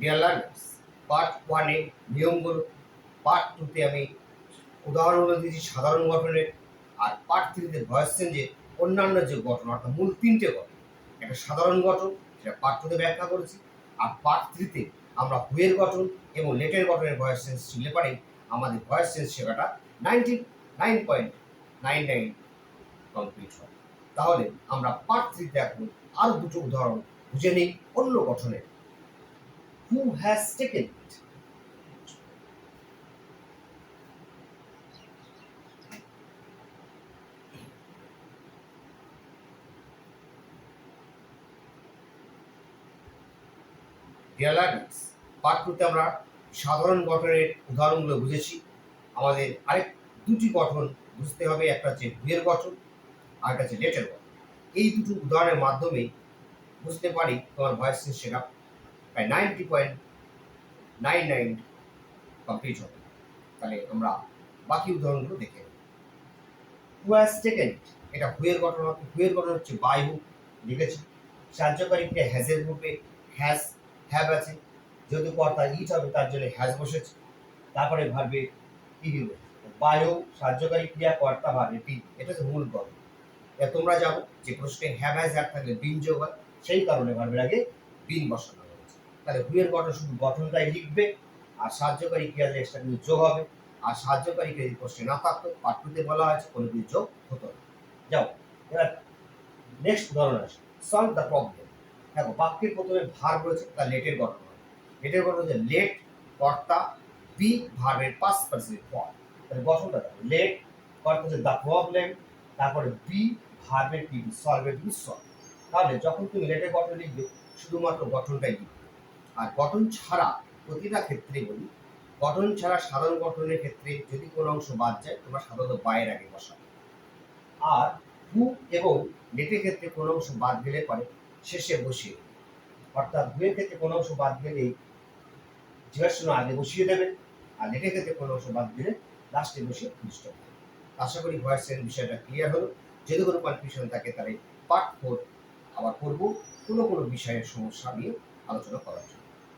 Deer learners part ওয়ানে নিয়মগুলো part টুতে আমি উদাহরণগুলো দিয়েছি সাধারণ গঠনের, আর পার্ট থ্রিতে ভয়েস চেঞ্জের অন্যান্য যে গঠন, অর্থাৎ মূল তিনটে গঠন, একটা সাধারণ গঠন, সেটা পার্ট টুতে ব্যাখ্যা করেছি, আর পার্ট থ্রিতে আমরা হুয়ের গঠন এবং লেটের গঠনের ভয়েস চেঞ্জ শিখলে পারে আমাদের ভয়েস চেঞ্জ শেখাটা ninety nine point nine nine complete হয়। তাহলে আমরা পার্ট থ্রিতে এখন আরও দুটো উদাহরণ বুঝে নিই, অন্য গঠনের। Who has taken it dear learners part আমরা সাধারণ গঠনের উদাহরণগুলো বুঝেছি। আমাদের আরেক দুটি গঠন বুঝতে হবে, একটা হচ্ছে ভুয়ের গঠন আর একটা হচ্ছে লেটের গঠন। এই দুটো উদাহরণের মাধ্যমে বুঝতে পারি তোমার ভয়েস শেখা ninety point nine nine complete হবে। তাহলে আমরা বাকি উদাহরণগুলো দেখে নেব। হু হ্যাজ এটা হুয়ের গঠন হুয়ের গঠন হচ্ছে বায়ু লিখেছি। সাহায্যকারী ক্রিয়া হ্যাজের গ্রুপে হ্যাজ হ্যাভ আছে। যদি কর্তা ইট হবে, তার জন্য হ্যাজ বসেছে। তারপরে ভাববে কি বায়ু সাহায্যকারী ক্রিয়া কর্তা ভাবে পি এটা হচ্ছে মূল এবার তোমরা যাব যে প্রশ্নে হ্যাভ হ্যাজ হ্যাভ থাকলে বিন যোগ হয়। সেই কারণে ভার্বের আগে বিন বসানো তাহলে হুয়ের গঠন শুধু গঠনটাই লিখবে, আর সাহায্যকারী ক্রিয়া যে এক্সট্রা কিছু যোগ হবে, আর সাহায্যকারী ক্রিয়া প্রশ্নে না থাকতো পাঠ্যতে বলা হয়েছে, কোনো কিছু যোগ হতো না। যাও, এবার নেক্সট উদাহরণ আসে সলভ দ্য প্রবলেম দেখো, বাক্যের প্রথমে ভার রয়েছে তার লেটের গঠন হয় লেটের গঠন হচ্ছে লেট কর্তা বি ভার্বের পাঁচ পার্সেন্ট পর তাহলে গঠনটা দেখো লেট কর্তা হচ্ছে দ্য প্রবলেম তারপরে বি ভার্বের কি সলভের বি সলভ তাহলে যখন তুমি লেটের গঠন লিখবে, শুধুমাত্র গঠনটাই লিখবে। আর গঠন ছাড়া প্রতিটা ক্ষেত্রে বলি, গঠন ছাড়া সাধারণ গঠনের ক্ষেত্রে যদি কোনো অংশ বাদ যায়, তোমরা সাধারণত বায়ের আগে বসাবে আর হু এবং লেটের ক্ষেত্রে কোনো অংশ বাদ গেলে পরে শেষে বসিয়ে। অর্থাৎ হুয়ের ক্ষেত্রে কোনো অংশ বাদ গেলেই জিজ্ঞাসা আগে বসিয়ে দেবে, আর লেটের ক্ষেত্রে কোনো অংশ বাদ দিলে লাস্টে বসিয়ে পুষ্ট হবে আশা করি ভয়েস এর বিষয়টা ক্লিয়ার হলো। যদি কোনো কনফিউশন থাকে তাহলে পার্ট ফোর আবার করব। কোনো কোনো বিষয়ের সমস্যা নিয়ে আলোচনা করার জন্য।